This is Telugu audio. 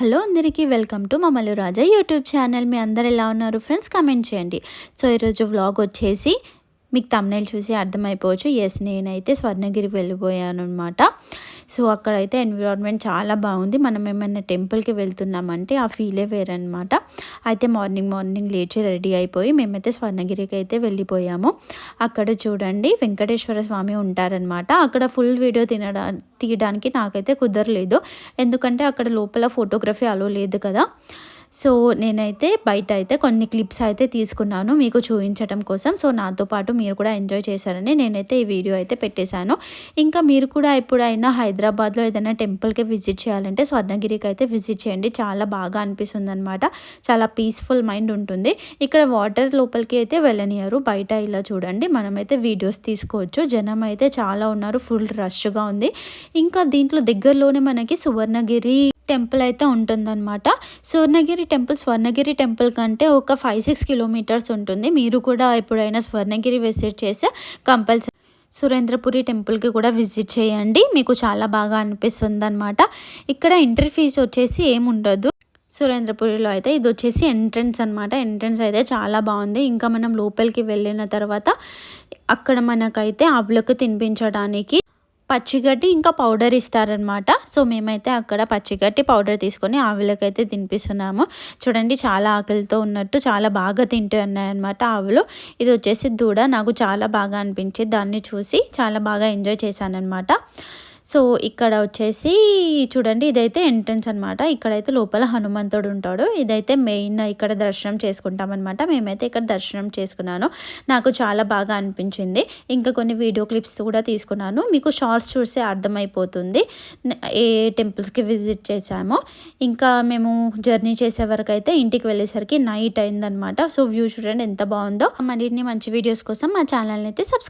హలో అందరికీ వెల్కమ్ టు మమ్మల్ని రాజా యూట్యూబ్ ఛానల్. మీ అందరు ఎలా ఉన్నారు ఫ్రెండ్స్? కమెంట్ చేయండి. సో ఈరోజు వ్లాగ్ వచ్చేసి మీకు తమ్నైల్ చూసి అర్థమైపోవచ్చు. ఎస్ నేనైతే స్వర్ణగిరి వెళ్ళిపోయాను అనమాట సో అక్కడైతే ఎన్విరాన్మెంట్ చాలా బాగుంది. మనం ఏమైనా టెంపుల్కి వెళ్తున్నామంటే ఆ ఫీలే వేరనమాట అయితే మార్నింగ్ మార్నింగ్ లేచి రెడీ అయిపోయి మేమైతే స్వర్ణగిరికి అయితే వెళ్ళిపోయాము. అక్కడ చూడండి వెంకటేశ్వర స్వామి ఉంటారనమాట అక్కడ ఫుల్ వీడియో తినడా తీయడానికి నాకైతే కుదరలేదు. ఎందుకంటే అక్కడ లోపల ఫోటోగ్రఫీ అలో లేదు కదా. సో నేనైతే బయట అయితే కొన్ని క్లిప్స్ అయితే తీసుకున్నాను మీకు చూపించడం కోసం. సో నాతో పాటు మీరు కూడా ఎంజాయ్ చేశారని నేనైతే ఈ వీడియో అయితే పెట్టేశాను. ఇంకా మీరు కూడా ఎప్పుడైనా హైదరాబాద్లో ఏదైనా టెంపుల్కి విజిట్ చేయాలంటే స్వర్ణగిరికి అయితే విజిట్ చేయండి. చాలా బాగా అనిపిస్తుంది అనమాట చాలా పీస్ఫుల్ మైండ్ ఉంటుంది. ఇక్కడ వాటర్ లోపలికి అయితే వెళ్ళనియరు. బయట ఇలా చూడండి. మనమైతే వీడియోస్ తీసుకోవచ్చు. జనం అయితే చాలా ఉన్నారు. ఫుల్ రష్గా ఉంది. ఇంకా దీంట్లో దగ్గరలోనే మనకి సువర్ణగిరి టెంపుల్ అయితే ఉంటుందన్నమాట. స్వర్ణగిరి టెంపుల్ స్వర్ణగిరి టెంపుల్ కంటే ఒక ఫైవ్ సిక్స్ కిలోమీటర్స్ ఉంటుంది. మీరు కూడా ఎప్పుడైనా స్వర్ణగిరి విజిట్ చేస్తే కంపల్సరీ సురేంద్రపురి టెంపుల్కి కూడా విజిట్ చేయండి. మీకు చాలా బాగా అనిపిస్తుంది అనమాట ఇక్కడ ఎంట్రీ ఫీజు వచ్చేసి ఏముండదు. సురేంద్రపురిలో అయితే ఇది వచ్చేసి ఎంట్రన్స్ అనమాట ఎంట్రన్స్ అయితే చాలా బాగుంది. ఇంకా మనం లోపలికి వెళ్ళిన తర్వాత అక్కడ మనకైతే ఆవులకు తినిపించడానికి పచ్చిగడ్డి ఇంకా పౌడర్ ఇస్తారనమాట సో మేమైతే అక్కడ పచ్చిగడ్డి పౌడర్ తీసుకొని ఆవులకైతే తినిపిస్తున్నాము. చూడండి చాలా ఆకలితో ఉన్నట్టు చాలా బాగా తింటూ ఉన్నాయన్నమాట ఆవులు. ఇది వచ్చేసి దూడ. నాకు చాలా బాగా అనిపించింది దాన్ని చూసి చాలా బాగా ఎంజాయ్ చేశానమాట సో ఇక్కడ వచ్చేసి చూడండి ఇదైతే ఎంట్రన్స్ అనమాట ఇక్కడైతే లోపల హనుమంతుడు ఉంటాడు. ఇదైతే మెయిన్ ఇక్కడ దర్శనం చేసుకుంటాం అనమాట మేమైతే ఇక్కడ దర్శనం చేసుకున్నాను. నాకు చాలా బాగా అనిపించింది. ఇంకా కొన్ని వీడియో క్లిప్స్ కూడా తీసుకున్నాను. మీకు షార్ట్స్ చూస్తే అర్థమైపోతుంది. ఏ టెంపుల్స్కి విజిట్ చేసామో ఇంకా మేము జర్నీ చేసే వరకు అయితే ఇంటికి వెళ్ళేసరికి నైట్ అయిందనమాట సో వ్యూ చూడండి ఎంత బాగుందో. మరిన్ని మంచి వీడియోస్ కోసం మా ఛానల్ని అయితే సబ్స్క్రైబ్